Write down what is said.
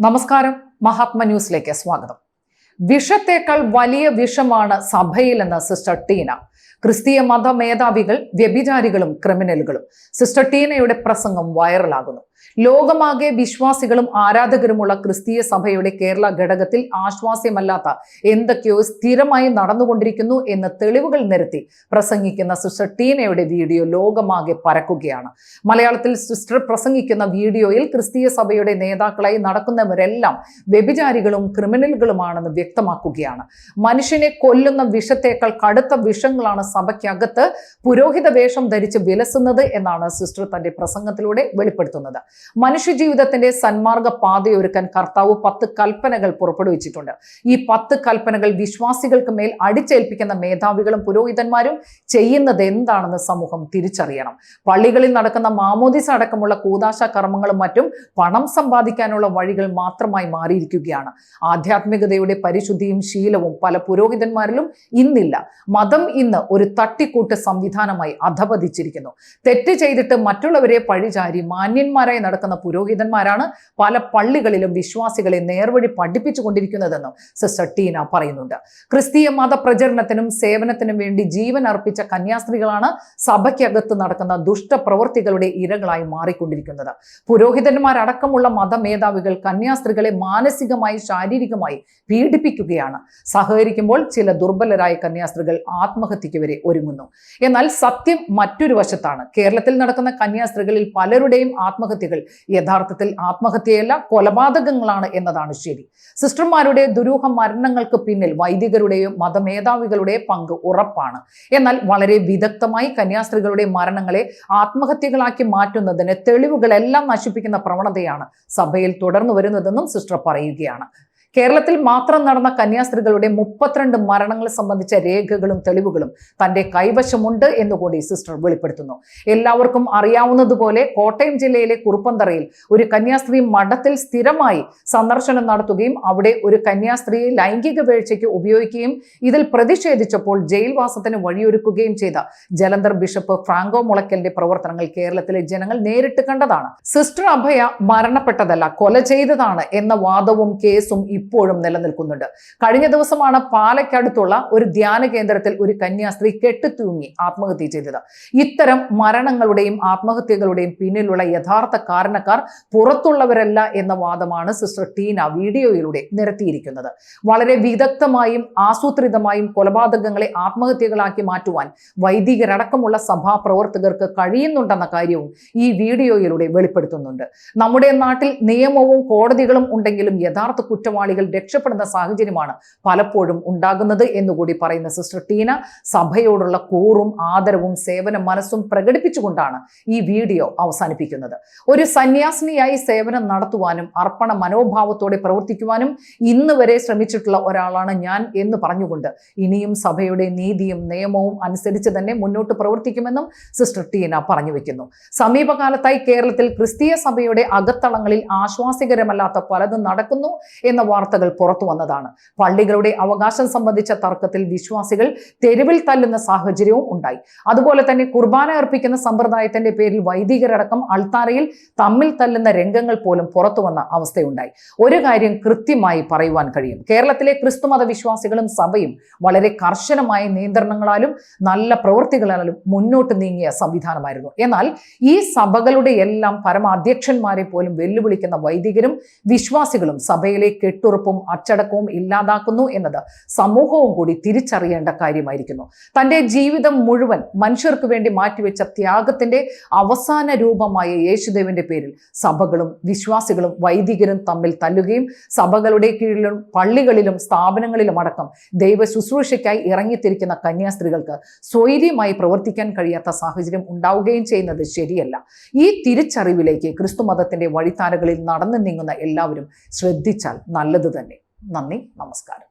നമസ്കാരം. മഹാത്മ ന്യൂസിലേക്ക് സ്വാഗതം. വിഷത്തേക്കാൾ വലിയ വിഷമാണ് സഭയിലെന്ന് സിസ്റ്റർ ടീന. ക്രിസ്തീയ മത മേധാവികൾ വ്യഭിചാരികളും ക്രിമിനലുകളും. സിസ്റ്റർ ടീനയുടെ പ്രസംഗം വൈറലാകുന്നു. ലോകമാകെ വിശ്വാസികളും ആരാധകരുമുള്ള ക്രിസ്തീയ സഭയുടെ കേരള ഘടകത്തിൽ ആശ്വാസ്യമല്ലാത്ത എന്തൊക്കെയോ സ്ഥിരമായി നടന്നുകൊണ്ടിരിക്കുന്നു എന്ന് തെളിവുകൾ നിരത്തി പ്രസംഗിക്കുന്ന സിസ്റ്റർ ടീനയുടെ വീഡിയോ ലോകമാകെ പരക്കുകയാണ്. മലയാളത്തിൽ സിസ്റ്റർ പ്രസംഗിക്കുന്ന വീഡിയോയിൽ ക്രിസ്തീയ സഭയുടെ നേതാക്കളായി നടക്കുന്നവരെല്ലാം വ്യഭിചാരികളും ക്രിമിനലുകളുമാണെന്ന് വ്യക്തമാക്കുകയാണ്. മനുഷ്യനെ കൊല്ലുന്ന വിഷത്തേക്കാൾ കടുത്ത വിഷങ്ങളാണ് സഭയ്ക്കകത്ത് പുരോഹിത വേഷം ധരിച്ച് വിലസുന്നത് എന്നാണ് സിസ്റ്റർ തന്റെ പ്രസംഗത്തിലൂടെ വെളിപ്പെടുത്തുന്നത്. മനുഷ്യജീവിതത്തിന്റെ സന്മാർഗ പാതയൊരുക്കാൻ കർത്താവ് പത്ത് കൽപ്പനകൾ പുറപ്പെടുവിച്ചിട്ടുണ്ട്. ഈ പത്ത് കൽപ്പനകൾ വിശ്വാസികൾക്ക് മേൽ അടിച്ചേൽപ്പിക്കുന്ന മേധാവികളും പുരോഹിതന്മാരും ചെയ്യുന്നത് എന്താണെന്ന് സമൂഹം തിരിച്ചറിയണം. പള്ളികളിൽ നടക്കുന്ന മാമോദിസ അടക്കമുള്ള കൂതാശ കർമ്മങ്ങളും മറ്റും പണം സമ്പാദിക്കാനുള്ള വഴികൾ മാത്രമായി മാറിയിരിക്കുകയാണ്. ആധ്യാത്മികതയുടെ പരിശുദ്ധിയും ശീലവും പല പുരോഹിതന്മാരിലും ഇന്നില്ല. മതം ഇന്ന് ഒരു തട്ടിക്കൂട്ട് സംവിധാനമായി അധപതിച്ചിരിക്കുന്നു. തെറ്റ് ചെയ്തിട്ട് മറ്റുള്ളവരെ പഴിചാരി മാന്യന്മാരായി നടക്കുന്ന പുരോഹിതന്മാരാണ് പല പള്ളികളിലും വിശ്വാസികളെ നേർവഴി പഠിപ്പിച്ചു കൊണ്ടിരിക്കുന്നതെന്നും സിസ്റ്റർ ടീന പറയുന്നുണ്ട്. ക്രിസ്തീയ മത പ്രചരണത്തിനും സേവനത്തിനും വേണ്ടി ജീവൻ അർപ്പിച്ച കന്യാസ്ത്രീകളാണ് സഭയ്ക്കകത്ത് നടക്കുന്ന ദുഷ്ടപ്രവർത്തികളുടെ ഇരകളായി മാറിക്കൊണ്ടിരിക്കുന്നത്. പുരോഹിതന്മാരടക്കമുള്ള മതമേധാവികൾ കന്യാസ്ത്രീകളെ മാനസികമായി ശാരീരികമായി പീഡിപ്പിക്കുകയാണ്. സഹകരിക്കുമ്പോൾ ചില ദുർബലരായ കന്യാസ്ത്രീകൾ ആത്മഹത്യയ്ക്ക് വരെ ഒരുങ്ങുന്നു. എന്നാൽ സത്യം മറ്റൊരു വശത്താണ്. കേരളത്തിൽ നടക്കുന്ന കന്യാസ്ത്രീകളിൽ പലരുടെയും ആത്മഹത്യകൾ യഥാർത്ഥത്തിൽ ആത്മഹത്യയല്ല കൊലപാതകങ്ങളാണ് എന്നതാണ് ശരി. സിസ്റ്റർമാരുടെ ദുരൂഹ മരണങ്ങൾക്ക് പിന്നിൽ വൈദികരുടെയും മതമേധാവികളുടെ പങ്ക് ഉറപ്പാണ്. എന്നാൽ വളരെ വിദഗ്ധമായി കന്യാസ്ത്രീകളുടെ മരണങ്ങളെ ആത്മഹത്യകളാക്കി മാറ്റുന്നതിന് തെളിവുകളെല്ലാം നശിപ്പിക്കുന്ന പ്രവണതയാണ് സഭയിൽ തുടർന്നു വരുന്നതെന്നും സിസ്റ്റർ പറയുകയാണ്. കേരളത്തിൽ മാത്രം നടന്ന കന്യാസ്ത്രീകളുടെ മുപ്പത്തിരണ്ട് മരണങ്ങൾ സംബന്ധിച്ച രേഖകളും തെളിവുകളും തന്റെ കൈവശമുണ്ട് എന്നുകൂടി സിസ്റ്റർ വെളിപ്പെടുത്തുന്നു. എല്ലാവർക്കും അറിയാവുന്നതുപോലെ കോട്ടയം ജില്ലയിലെ കുറുപ്പന്തറയിൽ ഒരു കന്യാസ്ത്രീ മഠത്തിൽ സ്ഥിരമായി സന്ദർശനം നടത്തുകയും അവിടെ ഒരു കന്യാസ്ത്രീയെ ലൈംഗിക വീഴ്ചയ്ക്ക് ഉപയോഗിക്കുകയും ഇതിൽ പ്രതിഷേധിച്ചപ്പോൾ ജയിൽവാസത്തിന് വഴിയൊരുക്കുകയും ചെയ്ത ജലന്ധർ ബിഷപ്പ് ഫ്രാങ്കോ മുളയ്ക്കലിന്റെ പ്രവർത്തനങ്ങൾ കേരളത്തിലെ ജനങ്ങൾ നേരിട്ട് കണ്ടതാണ്. സിസ്റ്റർ അഭയ മരണപ്പെട്ടതല്ല കൊല ചെയ്തതാണ് എന്ന വാദവും കേസും ഇപ്പോഴും നിലനിൽക്കുന്നുണ്ട്. കഴിഞ്ഞ ദിവസമാണ് പാലക്കടുത്തുള്ള ഒരു ധ്യാന കേന്ദ്രത്തിൽ ഒരു കന്യാസ്ത്രീ കെട്ടിത്തൂങ്ങി ആത്മഹത്യ ചെയ്തത്. ഇത്തരം മരണങ്ങളുടെയും ആത്മഹത്യകളുടെയും പിന്നിലുള്ള യഥാർത്ഥ കാരണക്കാർ പുറത്തുള്ളവരല്ല എന്ന വാദമാണ് സിസ്റ്റർ ടീന വീഡിയോയിലൂടെ നിരത്തിയിരിക്കുന്നത്. വളരെ വിദഗ്ധമായും ആസൂത്രിതമായും കൊലപാതകങ്ങളെ ആത്മഹത്യകളാക്കി മാറ്റുവാൻ വൈദികരടക്കമുള്ള സഭാ പ്രവർത്തകർക്ക് കഴിയുന്നുണ്ടെന്ന കാര്യവും ഈ വീഡിയോയിലൂടെ വെളിപ്പെടുത്തുന്നുണ്ട്. നമ്മുടെ നാട്ടിൽ നിയമവും കോടതികളും ഉണ്ടെങ്കിലും യഥാർത്ഥ കുറ്റവാളികൾ രക്ഷപ്പെടുന്ന സാഹചര്യമാണ് പലപ്പോഴും ഉണ്ടാകുന്നത് എന്നുകൂടി പറയുന്ന സിസ്റ്റർ ടീന സഭയോടുള്ള കൂറും ആദരവും സേവന മനസ്സും പ്രകടിപ്പിച്ചുകൊണ്ടാണ് ഈ വീഡിയോ അവസാനിപ്പിക്കുന്നത്. ഒരു സന്യാസിനിയായി സേവനം നടത്തുവാനും അർപ്പണ മനോഭാവത്തോടെ പ്രവർത്തിക്കുവാനും ഇന്ന് വരെ ശ്രമിച്ചിട്ടുള്ള ഒരാളാണ് ഞാൻ എന്ന് പറഞ്ഞുകൊണ്ട് ഇനിയും സഭയുടെ നീതിയും നിയമവും അനുസരിച്ച് തന്നെ മുന്നോട്ട് പ്രവർത്തിക്കുമെന്നും സിസ്റ്റർ ടീന പറഞ്ഞു വെക്കുന്നു. സമീപകാലത്തായി കേരളത്തിൽ ക്രിസ്തീയ സഭയുടെ അകത്തളങ്ങളിൽ ആശ്വാസികരമല്ലാത്ത പലതും നടക്കുന്നു എന്ന വാർത്തകൾ പുറത്തു വന്നതാണ്. പള്ളികളുടെ അവകാശം സംബന്ധിച്ച തർക്കത്തിൽ വിശ്വാസികൾ തെരുവിൽ തല്ലുന്ന സാഹചര്യവും ഉണ്ടായി. അതുപോലെ തന്നെ കുർബാന അർപ്പിക്കുന്ന സമ്പ്രദായത്തിന്റെ പേരിൽ വൈദികരടക്കം അൾത്താരയിൽ തമ്മിൽ തല്ലുന്ന രംഗങ്ങൾ പോലും പുറത്തു വന്ന അവസ്ഥയുണ്ടായി. ഒരു കാര്യം കൃത്യമായി പറയുവാൻ കഴിയും. കേരളത്തിലെ ക്രിസ്തുമത വിശ്വാസികളും സഭയും വളരെ കർശനമായ നിയന്ത്രണങ്ങളാലും നല്ല പ്രവൃത്തികളാലും മുന്നോട്ട് നീങ്ങിയ സംവിധാനമായിരുന്നു. എന്നാൽ ഈ സഭകളുടെ എല്ലാം പരമാധ്യക്ഷന്മാരെ പോലും വെല്ലുവിളിക്കുന്ന വൈദികരും വിശ്വാസികളും സഭയിലെ കെട്ടുറപ്പും അച്ചടക്കവും ഇല്ലാതാക്കുന്നു എന്നത് സമൂഹവും കൂടി തിരിച്ചറിയേണ്ട കാര്യമായിരിക്കുന്നു. തന്റെ ജീവിതം മുഴുവൻ മനുഷ്യർക്ക് വേണ്ടി മാറ്റിവെച്ച ത്യാഗത്തിന്റെ അവസാന രൂപമായ യേശുദേവന്റെ പേരിൽ സഭകളും വിശ്വാസികളും വൈദികരും തമ്മിൽ തല്ലുകയും സഭകളുടെ കീഴിലും പള്ളികളിലും സ്ഥാപനങ്ങളിലും അടക്കം ദൈവ ശുശ്രൂഷയ്ക്കായി ഇറങ്ങിത്തിരിക്കുന്ന കന്യാസ്ത്രീകൾക്ക് സ്വൈര്യമായി പ്രവർത്തിക്കാൻ കഴിയാത്ത സാഹചര്യം ഉണ്ടാവുകയും ചെയ്യുന്നത് ശരിയല്ല. ഈ തിരിച്ചറിവിലേക്ക് ക്രിസ്തുമതത്തിന്റെ വഴിത്താരകളിൽ നടന്നു നീങ്ങുന്ന എല്ലാവരും ശ്രദ്ധിച്ചാൽ നല്ലത് തന്നെ. നന്ദി നമസ്കാരം.